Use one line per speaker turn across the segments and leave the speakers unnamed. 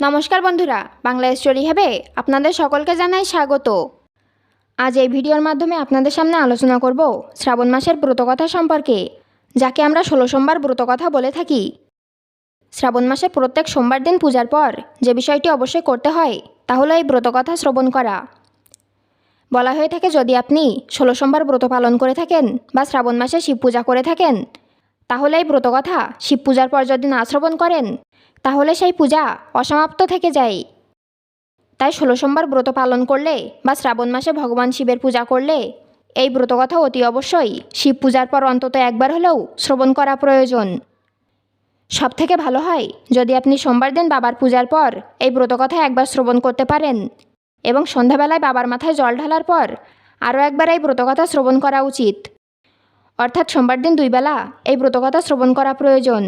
নমস্কার বন্ধুরা, বাংলা স্টোরি হবে আপনাদের সকলকে জানাই স্বাগত। আজ এই ভিডিওর মাধ্যমে আপনাদের সামনে আলোচনা করব শ্রাবণ মাসের ব্রতকথা সম্পর্কে, যাকে আমরা ষোলো সোমবার ব্রতকথা বলে থাকি। শ্রাবণ মাসের প্রত্যেক সোমবার দিন পূজার পর যে বিষয়টি অবশ্যই করতে হয়, তা হলো এই ব্রতকথা শ্রবণ করা। বলা হয়ে থাকে, যদি আপনি ষোলো সোমবার ব্রত পালন করে থাকেন বা শ্রাবণ মাসে শিব পূজা করে থাকেন তাহলে এই ব্রতকথা শিব পূজার পর যদি না শ্রবণ করেন, তাহলে সেই পূজা অসমাপ্ত থেকে যায়। তাই ষোলো সোমবার ব্রত পালন করলে বা শ্রাবণ মাসে ভগবান শিবের পূজা করলে এই ব্রতকথা অতি অবশ্যই। শিব পূজার পর অন্তত একবার হলেও শ্রবণ করা প্রয়োজন। সব থেকে ভালো হয় যদি আপনি সোমবার দিন বাবার পূজার পর এই ব্রতকথা একবার শ্রবণ করতে পারেন এবং সন্ধ্যাবেলায় বাবার মাথায় জল ঢালার পর আরও একবার এই ব্রতকথা শ্রবণ করা উচিত। অর্থাৎ সোমবার দিন দুই বেলা এই ব্রতকথা শ্রবণ করা প্রয়োজন।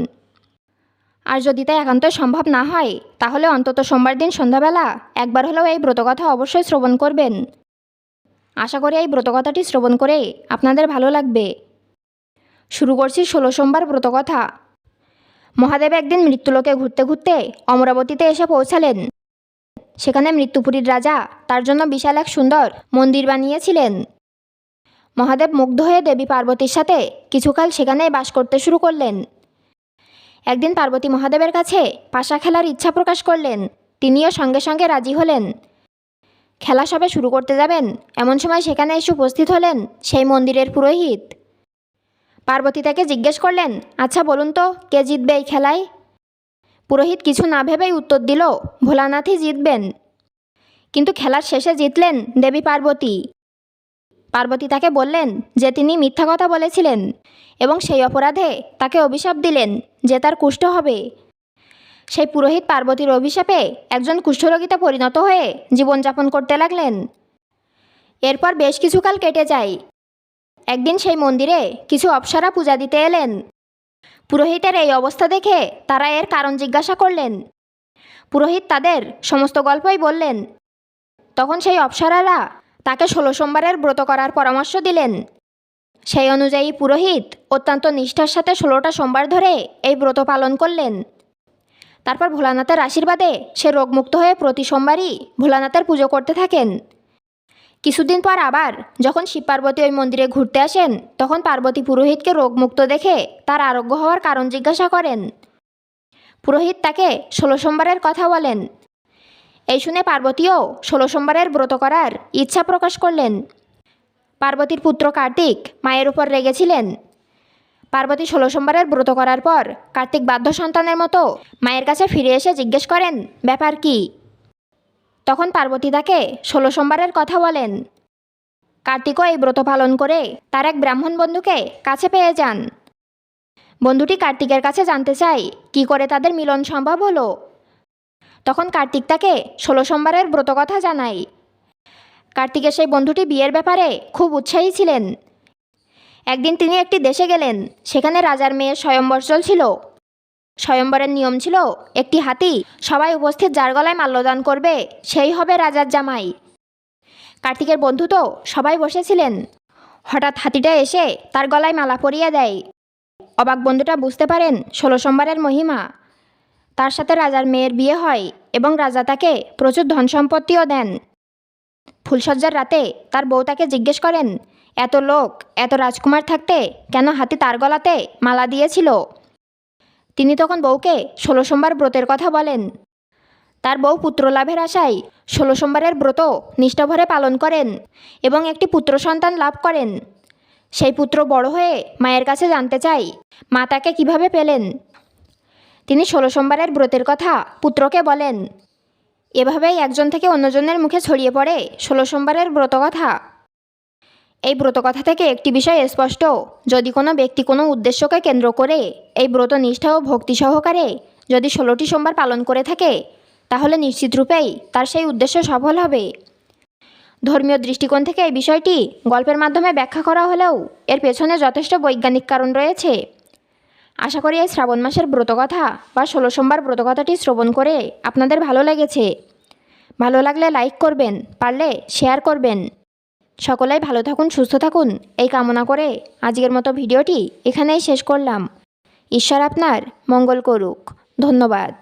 আর যদি তাই একান্ত সম্ভব না হয়, তাহলে অন্তত সোমবার দিন সন্ধ্যাবেলা একবার হলেও এই ব্রতকথা অবশ্যই শ্রবণ করবেন। আশা করি এই ব্রতকথাটি শ্রবণ করে আপনাদের ভালো লাগবে। শুরু করছি ষোলো সোমবার ব্রতকথা। মহাদেব একদিন মৃত্যুলোকে ঘুরতে ঘুরতে অমরাবতীতে এসে পৌঁছালেন। সেখানে মৃত্যুপুরীর রাজা তার জন্য বিশাল এক সুন্দর মন্দির বানিয়েছিলেন। মহাদেব মুগ্ধ হয়ে দেবী পার্বতীর সাথে কিছুকাল সেখানেই বাস করতে শুরু করলেন। একদিন পার্বতী মহাদেবের কাছে পাশা খেলার ইচ্ছা প্রকাশ করলেন। তিনিও সঙ্গে সঙ্গে রাজি হলেন। খেলা সবে শুরু করতে যাবেন, এমন সময় সেখানে এসে উপস্থিত হলেন সেই মন্দিরের পুরোহিত। পার্বতী তাকে জিজ্ঞেস করলেন আচ্ছা বলুন তো, কে জিতবে এই খেলায়? পুরোহিত কিছু না ভেবেই উত্তর দিল, ভোলানাথই জিতবেন। কিন্তু খেলার শেষে জিতলেন দেবী পার্বতী। পার্বতী তাকে বললেন যে তিনি মিথ্যা কথা বলেছিলেন এবং সেই অপরাধে তাকে অভিশাপ দিলেন যে তার কুষ্ঠ হবে। সেই পুরোহিত পার্বতীর অভিশাপে একজন কুষ্ঠরোগীতে পরিণত হয়ে জীবনযাপন করতে লাগলেন। এরপর বেশ কিছুকাল কেটে যায়। একদিন সেই মন্দিরে কিছু অপ্সরা পূজা দিতে এলেন। পুরোহিতের এই অবস্থা দেখে তারা এর কারণ জিজ্ঞাসা করলেন। পুরোহিত তাদের সমস্ত গল্পই বললেন। তখন সেই অপ্সরারা তাকে ষোলো সোমবারের ব্রত করার পরামর্শ দিলেন। সেই অনুযায়ী পুরোহিত অত্যন্ত নিষ্ঠার সাথে ষোলোটা সোমবার ধরে এই ব্রত পালন করলেন। তারপর ভোলানাথের আশীর্বাদে সে রোগমুক্ত হয়ে প্রতি সোমবারই ভোলানাথের পুজো করতে থাকেন। কিছুদিন পর আবার যখন শিব পার্বতী ওই মন্দিরে ঘুরতে আসেন, তখন পার্বতী পুরোহিতকে রোগমুক্ত দেখে তার আরোগ্য হওয়ার কারণ জিজ্ঞাসা করেন। পুরোহিত তাকে ষোলো সোমবারের কথা বলেন। এই শুনে পার্বতীও ষোলো সোমবারের ব্রত করার ইচ্ছা প্রকাশ করলেন। পার্বতীর পুত্র কার্তিক মায়ের উপর রেগেছিলেন। পার্বতী ষোলো সোমবারের ব্রত করার পর কার্তিক বাধ্য সন্তানের মতো মায়ের কাছে ফিরে এসে জিজ্ঞেস করেন, ব্যাপার কি? তখন পার্বতী তাকে ষোলো সোমবারের কথা বলেন। কার্তিকও এই ব্রত পালন করে তার এক ব্রাহ্মণ বন্ধুকে কাছে পেয়ে যান। বন্ধুটি কার্তিকের কাছে জানতে চায়, কি করে তাদের মিলন সম্ভব হলো? তখন কার্তিক তাকে ষোলো সোমবারের ব্রত কথা জানায়। কার্তিকের সেই বন্ধুটি বিয়ের ব্যাপারে খুব উৎসাহী ছিলেন। একদিন তিনি একটি দেশে গেলেন, সেখানে রাজার মেয়ের স্বয়ম্বর চলছিল স্বয়ম্বরের নিয়ম ছিল, একটি হাতি সবাই উপস্থিত যার গলায় মাল্যদান করবে, সেই হবে রাজার জামাই। কার্তিকের বন্ধু তো সবাই বসেছিলেন। হঠাৎ হাতিটা এসে তার গলায় মালা পরিয়ে দেয়। অবাক বন্ধুটা বুঝতে পারেন, ষোলো সোমবারের মহিমা। তার সাথে রাজার মেয়ের বিয়ে হয় এবং রাজা তাকে প্রচুর ধন সম্পত্তিও দেন। ফুলসজ্জার রাতে তার বউ তাকে জিজ্ঞেস করেন, এত লোক, এত রাজকুমার থাকতে কেন হাতি তার গলাতে মালা দিয়েছিল? তিনি তখন বউকে ষোলো সোমবার ব্রতের কথা বলেন। তার বউ পুত্র লাভের আশায় ষোলো সোমবারের ব্রত নিষ্ঠাভরে পালন করেন এবং একটি পুত্র সন্তান লাভ করেন। সেই পুত্র বড় হয়ে মায়ের কাছে জানতে চাই মা তাকে কীভাবে পেলেন? তিনি ষোলো সোমবারের ব্রতের কথা পুত্রকে বলেন। এভাবেই একজন থেকে অন্যজনের মুখে ছড়িয়ে পড়ে ষোলো সোমবারের ব্রতকথা। এই ব্রতকথা থেকে একটি বিষয় স্পষ্ট, যদি কোনো ব্যক্তি কোনো উদ্দেশ্যকে কেন্দ্র করে এই ব্রত নিষ্ঠা ও ভক্তি সহকারে যদি ষোলোটি সোমবার পালন করে থাকে, তাহলে নিশ্চিত রূপেই তার সেই উদ্দেশ্য সফল হবে। ধর্মীয় দৃষ্টিকোণ থেকে এই বিষয়টি গল্পের মাধ্যমে ব্যাখ্যা করা হলেও এর পেছনে যথেষ্ট বৈজ্ঞানিক কারণ রয়েছে। আশা করি এই শ্রাবণ মাসের ব্রতকথা বা ষোলো সোমবার ব্রতকথাটি শ্রবণ করে আপনাদের ভালো লেগেছে। ভালো লাগলে লাইক করবেন, পারলে শেয়ার করবেন। সকলেই ভালো থাকুন, সুস্থ থাকুন। এই কামনা করে আজকের মতো ভিডিওটি এখানেই শেষ করলাম। ঈশ্বর আপনার মঙ্গল করুক। ধন্যবাদ।